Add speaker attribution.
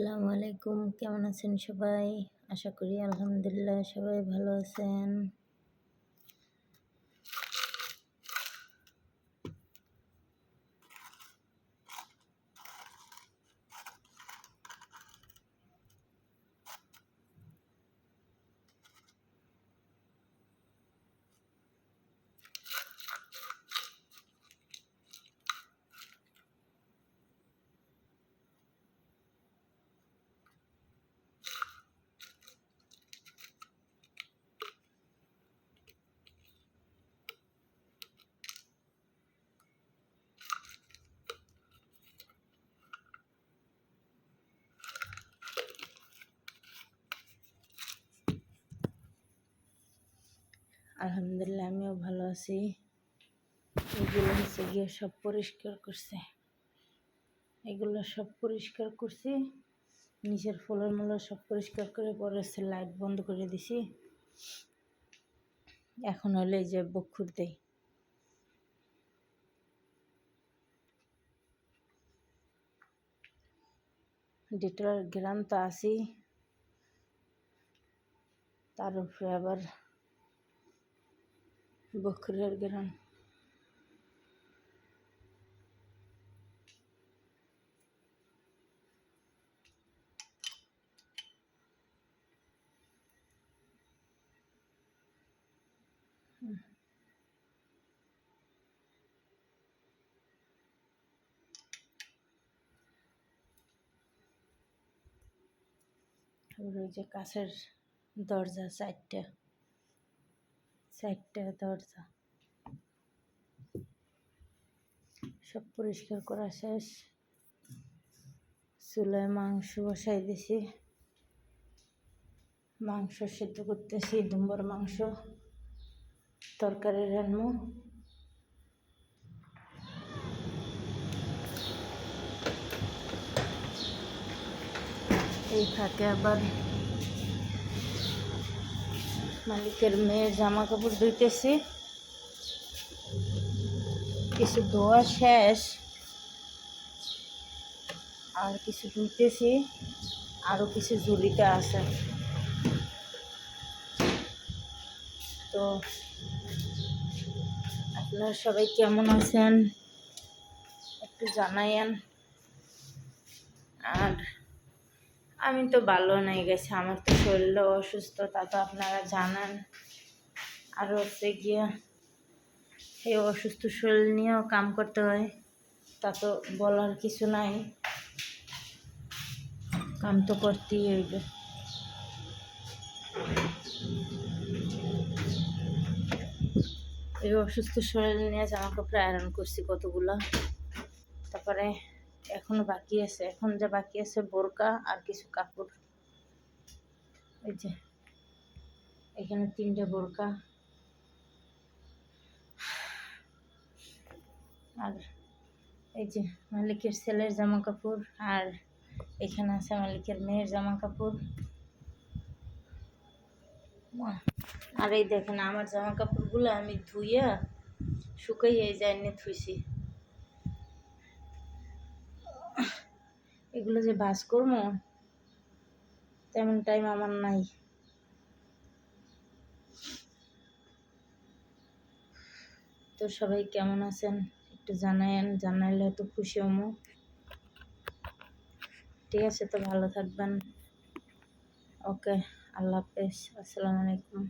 Speaker 1: আসসালামু আলাইকুম। কেমন আছেন সবাই? আশা করি আলহামদুলিল্লাহ সবাই ভালো আছেন। আলহামদুলিল্লাহ, আমিও ভালো আছি। এগুলো হচ্ছে গিয়ে সব পরিষ্কার করছে। এগুলো সব পরিষ্কার করছি। নিচের ফুলের মূল সব পরিষ্কার করে পরে হচ্ছে লাইট বন্ধ করে দিছি। এখন হলে যে বক্ষুর দেই। ডিটার গ্রাম তো আসি তার উপরে আবার বখরের গ্রাম। ওই যে কাছের দরজা চারটা। চারটা দরজা। সব পরিষ্কার করা শেষ। চুলায় মাংস বসাই দিছি। মাংস সিদ্ধ করতেছি দুম্বর মাংস। তরকারি রান্না। এই ফাঁকে আবার মালিকের মেয়ের জামা কাপড় ধুইতেছি। কিছু ধোয়া শেষ। আর কিছু ধুইতেছি। আরও কিছু ঝুলিতে আছে। তো আপনারা সবাই কেমন আছেন? একটু জানাইয়েন আর আমি তো ভালো নেই গেছি, আমার তো শরীরও অসুস্থ, তা তো আপনারা জানান। আর হচ্ছে গিয়ে এই অসুস্থ শরীর নিয়েও কাম করতে হয়, তা তো বলার কিছু নাই। কাম তো করতেই হইবে। এই অসুস্থ শরীর নিয়ে জামা কাপড় আয়রন করছি কতগুলো, তারপরে এখনও বাকি আছে। এখন যা বাকি আছে, বোরকা আর কিছু কাপড়। এই যে, এখানে তিনটে বোরকা। আর এই যে, মালিকের ছেলের জামা কাপড় আর এখানে আছে মালিকের মেয়ের জামা কাপড় আর এই দেখেন, আমার জামা কাপড়গুলো আমি ধুইয়া শুকাই এই জায়গায় থুইছি। এগুলো যে বাস করব, তেমন টাইম আমার নাই। তো সবাই কেমন আছেন? একটু জানায়েন, জানাইলে তো খুশি হমো। ঠিক আছে তো, ভালো থাকবেন। ওকে, আল্লাহ হাফেজ, আসসালামু আলাইকুম।